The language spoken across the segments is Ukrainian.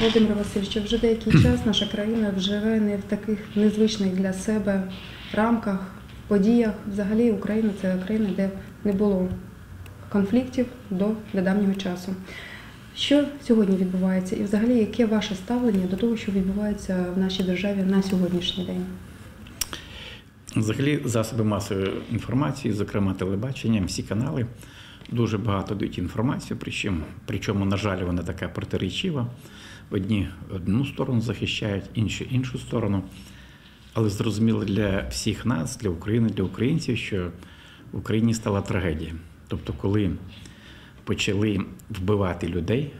Володимир Васильович, вже деякий час наша країна живе не в таких незвичних для себе рамках, подіях. Взагалі Україна це країна, де не було конфліктів до недавнього часу. Що сьогодні відбувається, і взагалі яке ваше ставлення до того, що відбувається в нашій державі на сьогоднішній день? Взагалі, засоби масової інформації, зокрема телебачення, всі канали дуже багато дають інформацію, причому, причому, на жаль, вона така протирічива. Одні одну сторону захищають, інші іншу сторону. Але зрозуміло для всіх нас, для України, для українців, що в Україні стала трагедія. Тобто, коли почали вбивати людей,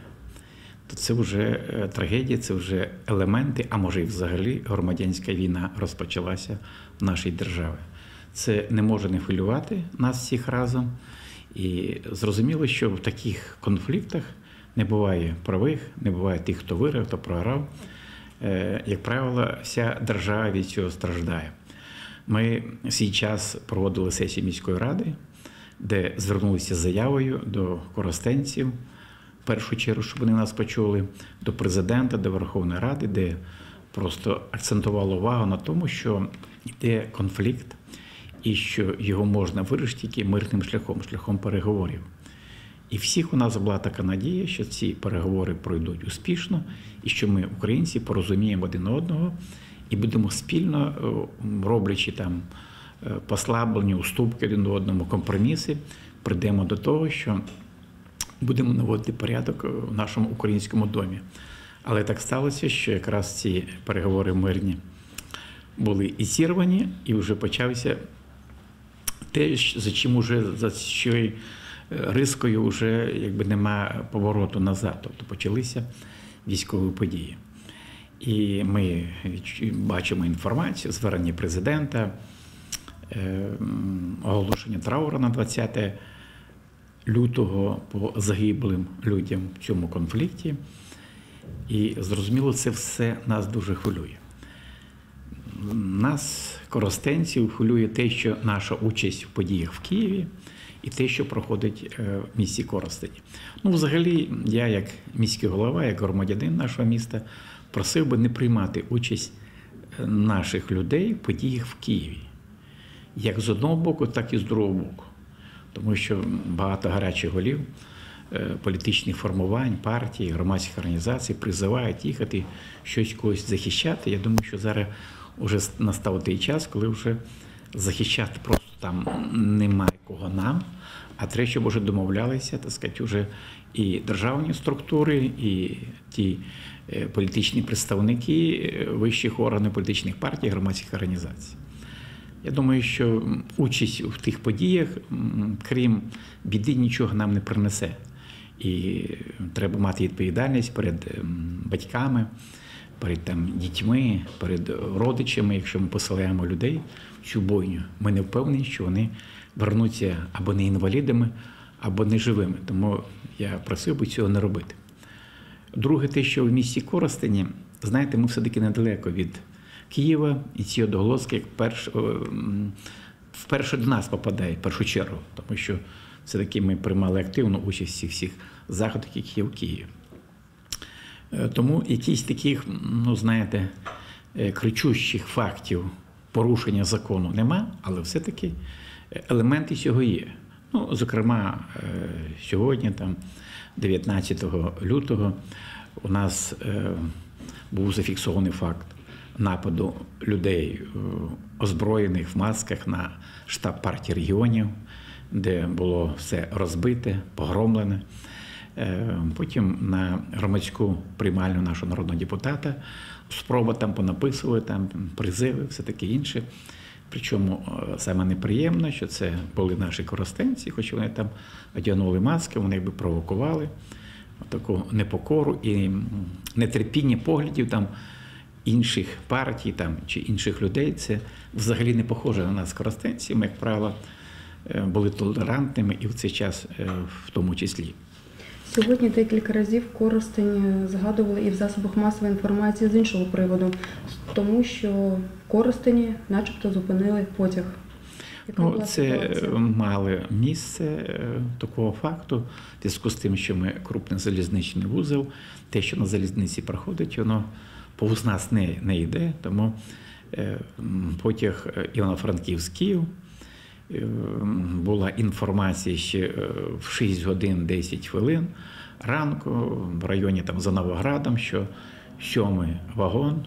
то це вже е, трагедія, це вже елементи, а може і взагалі громадянська війна розпочалася в нашій державі. Це не може не хвилювати нас всіх разом. І зрозуміло, що в таких конфліктах не буває правих, не буває тих, хто виграв, хто програв. Е, Як правило, вся держава від цього страждає. Ми свій час проводили сесію міської ради, де звернулися з заявою до коростенців, в першу чергу, щоб вони нас почули, до президента, до Верховної Ради, де просто акцентувало увагу на тому, що йде конфлікт і що його можна вирішити тільки мирним шляхом, шляхом переговорів. І всіх у нас була така надія, що ці переговори пройдуть успішно, і що ми, українці, порозуміємо один одного і будемо спільно, е, роблячи там е, послаблені, уступки один до одному, компроміси, прийдемо до того, що будемо наводити порядок в нашому українському домі. Але так сталося, що якраз ці переговори мирні були і зірвані, і вже почався те, за чим уже за що е, рискою вже якби нема повороту назад. Тобто почалися військові події. І ми бачимо інформацію, звернення президента, е, оголошення трауру на 20 лютого по загиблим людям в цьому конфлікті. І зрозуміло, це все нас дуже хвилює. Нас, коростенців, хвилює те, що наша участь в подіях в Києві і те, що проходить е, в місті Коростені. Ну, взагалі, я, як міський голова, як громадянин нашого міста, просив би не приймати участь е, наших людей в подіях в Києві. Як з одного боку, так і з другого боку. Тому що багато гарячих голів е, політичних формувань, партій, громадських організацій призивають їхати щось когось захищати. Я думаю, що зараз вже настав той час, коли вже захищати просто там немає кого нам, а треба, щоб домовлялися, так сказати, вже і державні структури, і ті е, політичні представники е, вищих органів політичних партій, громадських організацій. Я думаю, що участь в тих подіях, крім біди, нічого нам не принесе. І треба мати відповідальність перед батьками, перед там, дітьми, перед родичами, якщо ми посилаємо людей в цю бойню. Ми не впевнені, що вони вернуться або не інвалідами, або не живими. Тому я просив би цього не робити. Друге, те, що в місті Коростені, знаєте, ми все-таки недалеко від Києва, і ці одоголоски як перш, вперше до нас попадає, в першу чергу, тому що все-таки ми приймали активну участь всіх всіх заходах, які є в Києві. Е, Тому якісь таких, ну знаєте, е, кричущих фактів порушення закону нема, але все-таки е, елементи цього є. Ну, зокрема, сьогодні, там, 19 лютого, у нас був зафіксований факт нападу людей озброєних в масках на штаб партії регіонів, де було все розбите, погромлене. Е, Потім на громадську приймальню нашого народного депутата спроба там понаписувати там призиви, все таке інше. Причому е, саме неприємно, що це були наші коростенці, хоч вони там одягнули маски, вони якби провокували таку непокору і нетерпіння поглядів там інших партій там, чи інших людей. Це взагалі не похоже на нас, коростенці. Ми, як правило, е, були толерантними і в цей час в тому числі. Сьогодні декілька разів Коростень згадували і в засобах масової інформації з іншого приводу, тому що в Коростені начебто зупинили потяг. Ну, це мало місце е, такого факту, в зв'язку з тим, що ми крупний залізничний вузол, те, що на залізниці проходить, воно повз нас не, не йде. Тому е, потяг е, Івано-Франківськ-Київ. Була інформація ще е, в 6 годин 10 хвилин ранку в районі там за Новоградом, що сьомий вагон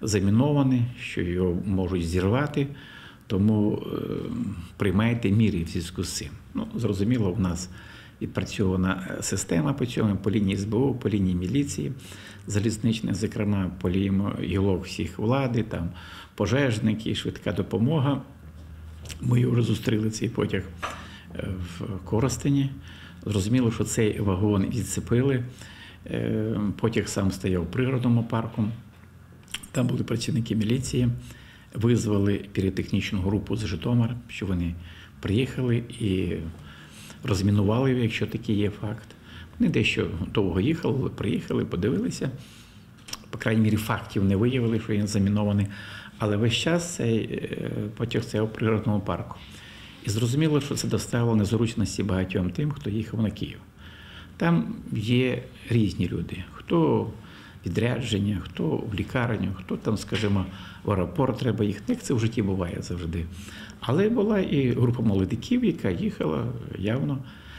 замінований, що його можуть зірвати. Тому е, приймайте міри в зв'язку з цим. Ну, зрозуміло, у нас відпрацьована е, система по цьому, по лінії СБУ, по лінії міліції, залізничних, зокрема, по лінії гілок всіх влади, там пожежники, швидка допомога. Ми вже зустріли цей потяг е, в Коростені. Зрозуміло, що цей вагон відцепили. Е, Потяг сам стояв в природному парку. Там були працівники міліції, визвали піротехнічну групу з Житомира, що вони приїхали і розмінували, якщо такий є факт. Вони дещо довго їхали, приїхали, подивилися. По крайній мірі, фактів не виявили, що він замінований. Але весь час цей е, потяг стояв в природному парку. І зрозуміло, що це доставило незручності багатьом тим, хто їхав на Київ. Там є різні люди. Хто відрядження, хто в лікарню, хто там, скажімо, в аеропорт треба їхати. Як це в житті буває завжди. Але була і група молодиків, яка їхала явно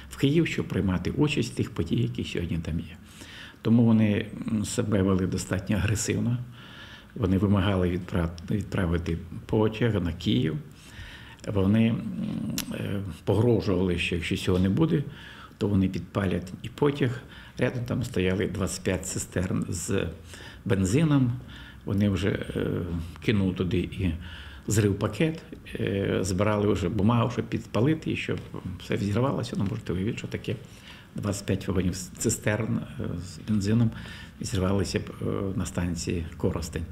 в Київ, щоб приймати участь в тих подій, які сьогодні там є. Тому вони себе вели достатньо агресивно. Вони вимагали відправити потяг на Київ. Вони е, погрожували, що якщо цього не буде, то вони підпалять і потяг. Рядом там стояли 25 цистерн з бензином. Вони вже е, кинули туди і зрив пакет, е, збирали вже бумагу, щоб підпалити, щоб все взірвалося. Ну, можете уявити, що таке 25 вагонів цистерн е, з бензином і зірвалися б е, на станції Коростень.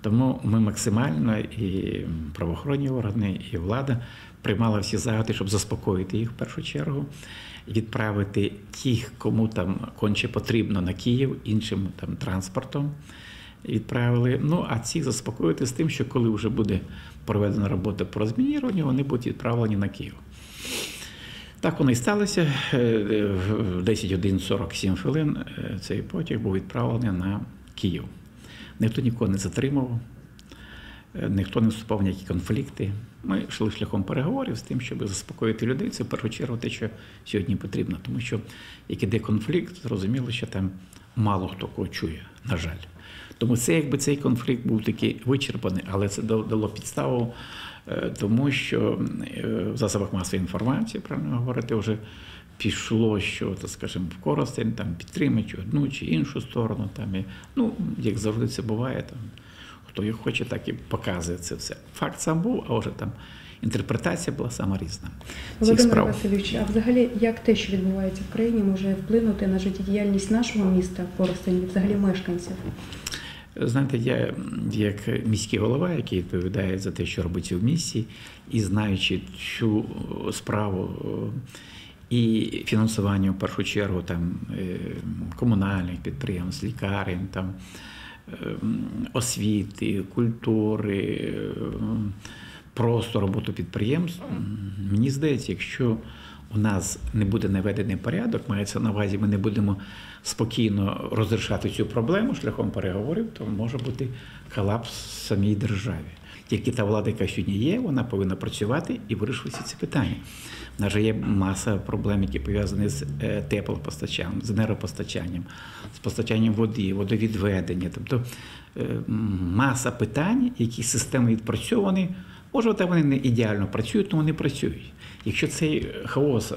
Тому ми максимально і правоохоронні органи, і влада приймала всі заходи, щоб заспокоїти їх в першу чергу, відправити тих, кому там конче потрібно на Київ, іншим там транспортом відправили. Ну а цих заспокоїти з тим, що коли вже буде проведена робота по розмініруванню, вони будуть відправлені на Київ. Так воно і сталося. Е, е, В 10 годин 47 хвилин е, цей потяг був відправлений на Київ. Ніхто нікого не затримував, ніхто не вступав в ніякі конфлікти. Ми йшли шляхом переговорів з тим, щоб заспокоїти людей. Це в першу чергу те, що сьогодні потрібно. Тому що як іде конфлікт, зрозуміло, що там мало хто кого чує, на жаль. Тому це, якби цей конфлікт був такий вичерпаний, але це дало підставу, е, тому що е, в засобах масової інформації, правильно говорити, вже пішло, що, так скажімо, в Коростень там підтримують одну чи іншу сторону. Там, і, ну, як завжди це буває, там, хто як хоче, так і показує це все. Факт сам був, а вже там інтерпретація була сама різна. Володимир. Васильович, а взагалі як те, що відбувається в країні, може вплинути на життєдіяльність нашого міста Коростень, взагалі мешканців? Знаєте, я як міський голова, який відповідає за те, що робиться в місті, і знаючи цю справу е, і фінансування в першу чергу там е, комунальних підприємств, лікарень, там е, освіти, культури, е, просто роботу підприємств, мені здається, якщо у нас не буде наведений порядок, мається на увазі, ми не будемо спокійно розрішати цю проблему шляхом переговорів, то може бути колапс самій державі. Тільки та влада, яка сьогодні є, вона повинна працювати і вирішувати ці питання. У нас же є маса проблем, які пов'язані з е, теплопостачанням, з енергопостачанням, з постачанням води, водовідведення. Тобто е, маса питань, які системно відпрацьовані. Може, вони не ідеально працюють, але вони працюють. Якщо цей хаос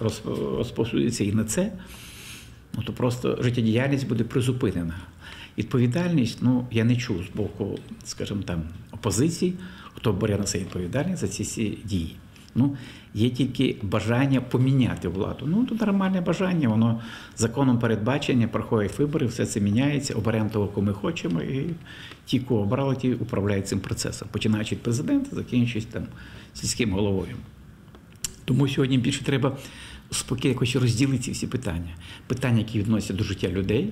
розповсюдиться і на це, ну то просто життєдіяльність буде призупинена. Відповідальність, ну я не чув з боку, скажімо там, опозиції, хто бере на себе відповідальність за ці всі дії. Ну, є тільки бажання поміняти владу. Ну, то нормальне бажання, воно законом передбачення, проходять вибори, все це міняється, оберемо того, кого ми хочемо, і ті, кого обрали, ті управляють цим процесом, починаючи від президента, закінчуючи там сільським головою. Тому сьогодні більше треба спокійно якось розділити ці всі питання. Питання, які відносяться до життя людей,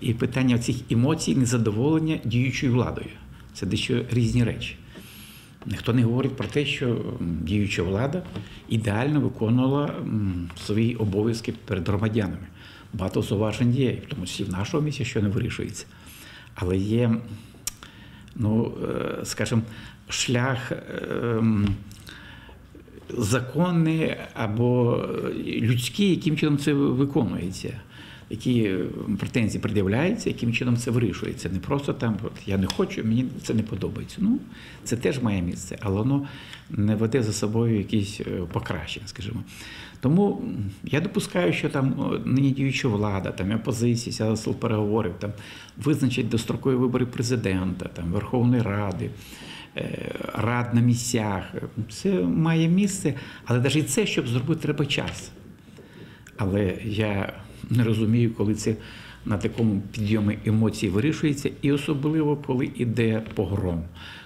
і питання цих емоцій, незадоволення діючою владою. Це дещо різні речі. Ніхто не говорить про те, що діюча влада ідеально виконувала свої обов'язки перед громадянами. Багато зауважень є, в тому числі в нашому місті, що не вирішується. Але є, ну, е, скажімо, шлях законний або людський, яким чином це виконується. Які претензії пред'являються, яким чином це вирішується. Не просто там, от я не хочу, мені це не подобається. Ну, це теж має місце, але воно не веде за собою якісь е, покращення, скажімо. Тому я допускаю, що там нині діюча влада, там опозиція, сяде стіл переговорів, там визначить дострокові вибори президента, там Верховної Ради, рад на місцях. Це має місце, але навіть і це, щоб зробити, треба час. Але я не розумію, коли це на такому підйомі емоцій вирішується, і особливо, коли йде погром,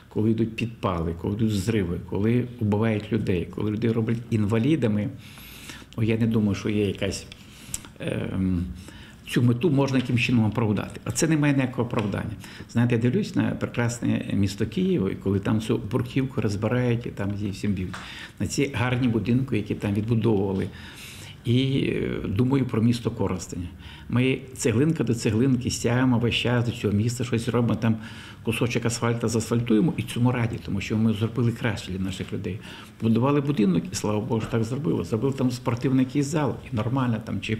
коли йдуть підпали, коли йдуть зриви, коли вбивають людей, коли людей роблять інвалідами. Я не думаю, що є якась. Ем, Цю мету можна яким чином оправдати. А це не має ніякого оправдання. Знаєте, я дивлюсь на прекрасне місто Києво, і коли там цю бурківку розбирають і там її всім б'ють. На ці гарні будинки, які там відбудовували. І е, думаю про місто Коростень. Ми цеглинка до цеглинки стягуємо весь час до цього міста, щось робимо там кусочок асфальта заасфальтуємо і цьому раді, тому що ми зробили краще для наших людей. Будували будинок, і слава Богу, так зробили. Зробили там спортивний якийсь зал, і нормально там, чи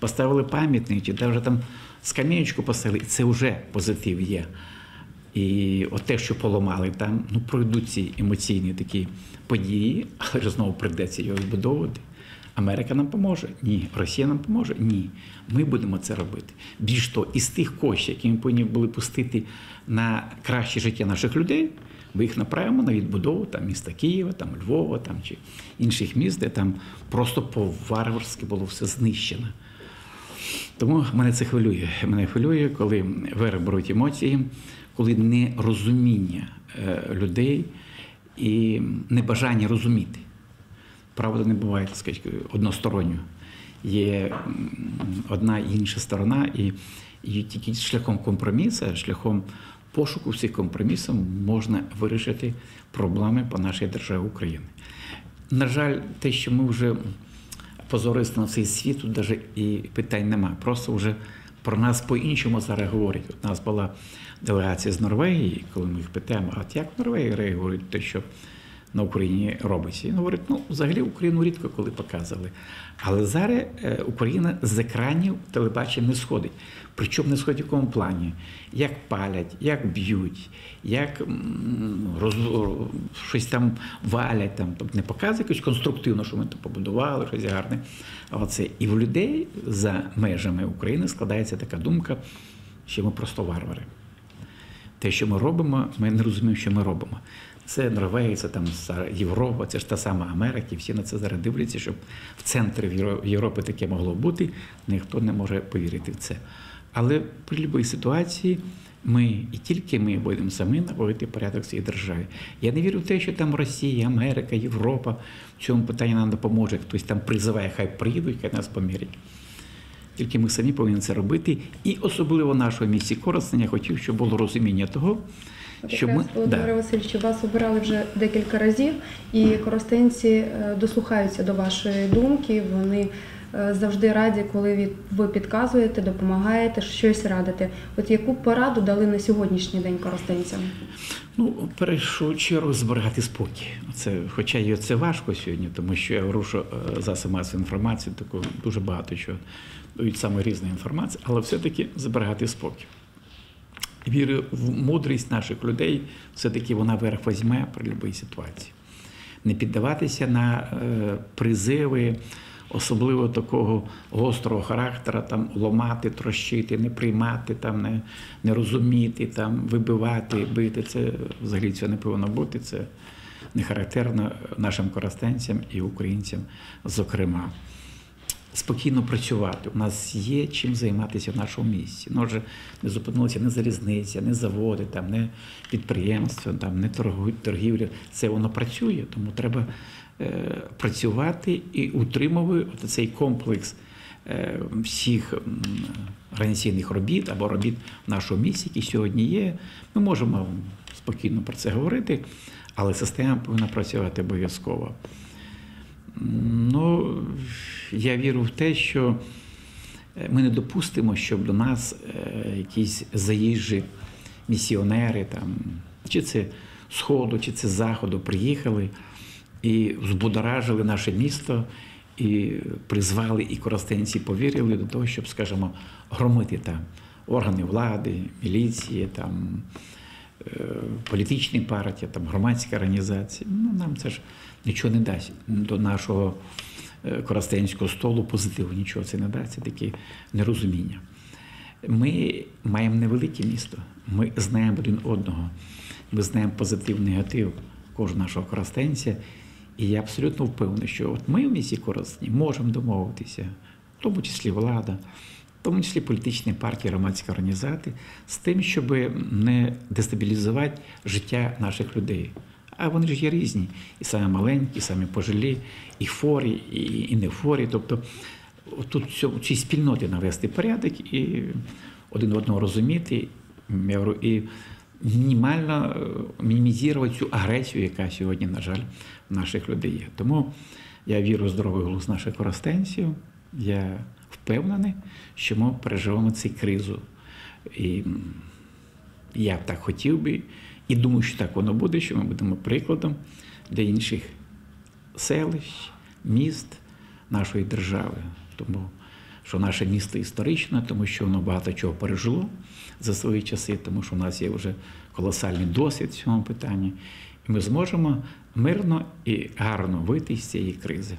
поставили пам'ятник, чи навіть там скам'яночку поставили, і це вже позитив є. І от те, що поламали там, ну пройдуть ці емоційні такі події, але знову прийдеться його відбудовувати. Америка нам поможе? Ні. Росія нам поможе? Ні. Ми будемо це робити. Більш того, із тих коштів, які ми повинні були пустити на краще життя наших людей, ми їх направимо на відбудову там, міста Києва, там, Львова там, чи інших міст, де там просто по-варварськи було все знищено. Тому мене це хвилює. Мене хвилює, коли верх беруть емоції, коли нерозуміння е, людей і небажання розуміти. Правда не буває, сказати, односторонньо. Є одна і інша сторона, і, і тільки шляхом компромісу, шляхом пошуку всіх компромісів можна вирішити проблеми по нашій державі України. На жаль, те, що ми вже позористо на цей світ, тут навіть і питань немає. Просто вже про нас по-іншому зараз говорять. У нас була делегація з Норвегії, коли ми їх питаємо, а от як в Норвегії реагують те, що на Україні робиться? І вони говорять, ну взагалі Україну рідко коли показували. Але зараз е, Україна з екранів телебачення не сходить. Причому не сходить в якому плані? Як палять, як б'ють, як роз, щось там валять, там, тобто не показує якось конструктивно, що ми тут побудували, щось гарне. А оце і в людей за межами України складається така думка, що ми просто варвари. Те, що ми робимо, ми не розуміємо, що ми робимо. Це Норвегія, це там Європа, це ж та сама Америка, і всі на це зараз дивляться, щоб в центрі Європи таке могло бути, ніхто не може повірити в це. Але при будь-якій ситуації ми і тільки ми будемо самі наводити порядок в цій державі. Я не вірю в те, що там Росія, Америка, Європа в цьому питанні нам допоможе. Хтось там призиває, хай приїдуть, хай нас помірять. Тільки ми самі повинні це робити. І особливо в нашому місці Коростеня хотів, щоб було розуміння того, От що ми якраз, Володимире Васильовичу, вас обирали вже декілька разів, і коростенці е, дослухаються до вашої думки. Вони е, завжди раді, коли ви підказуєте, допомагаєте, щось радите. От яку пораду дали на сьогоднішній день коростенцям? Ну, в першу чергу зберігати спокій. Це, хоча і це важко сьогодні, тому що я говорю, що е, засоби масової інформації таку дуже багато чого дають саме різної інформації, але все-таки зберігати спокій. Вірю в мудрість наших людей, все-таки вона верх візьме при будь-якій ситуації. Не піддаватися на е, призиви, особливо такого гострого характера, там ломати, трощити, не приймати, там, не, не розуміти, там, вибивати, бити. Це взагалі це не повинно бути. Це не характерно нашим коростенцям і українцям, зокрема спокійно працювати. У нас є чим займатися в нашому місті. Ну, вже не зупинилися не залізниця, не заводи, там, не підприємства, там, не торгівля. Це воно працює, тому треба е, працювати і утримувати цей комплекс е, всіх організаційних робіт або робіт в нашому місті, які сьогодні є. Ми можемо спокійно про це говорити, але система повинна працювати обов'язково. Ну, я вірю в те, що е, ми не допустимо, щоб до нас е, якісь заїжджі місіонери, там, чи це Сходу, чи це Заходу приїхали і збудоражили наше місто, і призвали, і коростенці повірили до того, щоб, скажімо, громити там органи влади, міліції, там, е, політичні партії, там, громадські організації. Ну, нам це ж нічого не дасть до нашого е, коростенського столу позитиву, нічого це не дасть, це таке нерозуміння. Ми маємо невелике місто, ми знаємо один одного, ми знаємо позитив, негатив кожного нашого коростенця. І я абсолютно впевнений, що от ми в місті Коростені можемо домовитися, в тому числі влада, в тому числі політичні партії, громадські організації, з тим, щоб не дестабілізувати життя наших людей. А вони ж є різні, і самі маленькі, і самі пожилі, і хворі, і, і не хворі. Тобто тут в цій спільноті навести порядок і один одного розуміти, я говорю, і мінімально е, мінімізувати цю агресію, яка сьогодні, на жаль, в наших людей є. Тому я вірю в здоровий глузд наших коростенців. Я впевнений, що ми переживемо цю кризу. І я б так хотів би, і думаю, що так воно буде, що ми будемо прикладом для інших селищ, міст нашої держави. Тому що наше місто історичне, тому що воно багато чого пережило за свої часи, тому що у нас є вже колосальний досвід в цьому питанні, і ми зможемо мирно і гарно вийти з цієї кризи.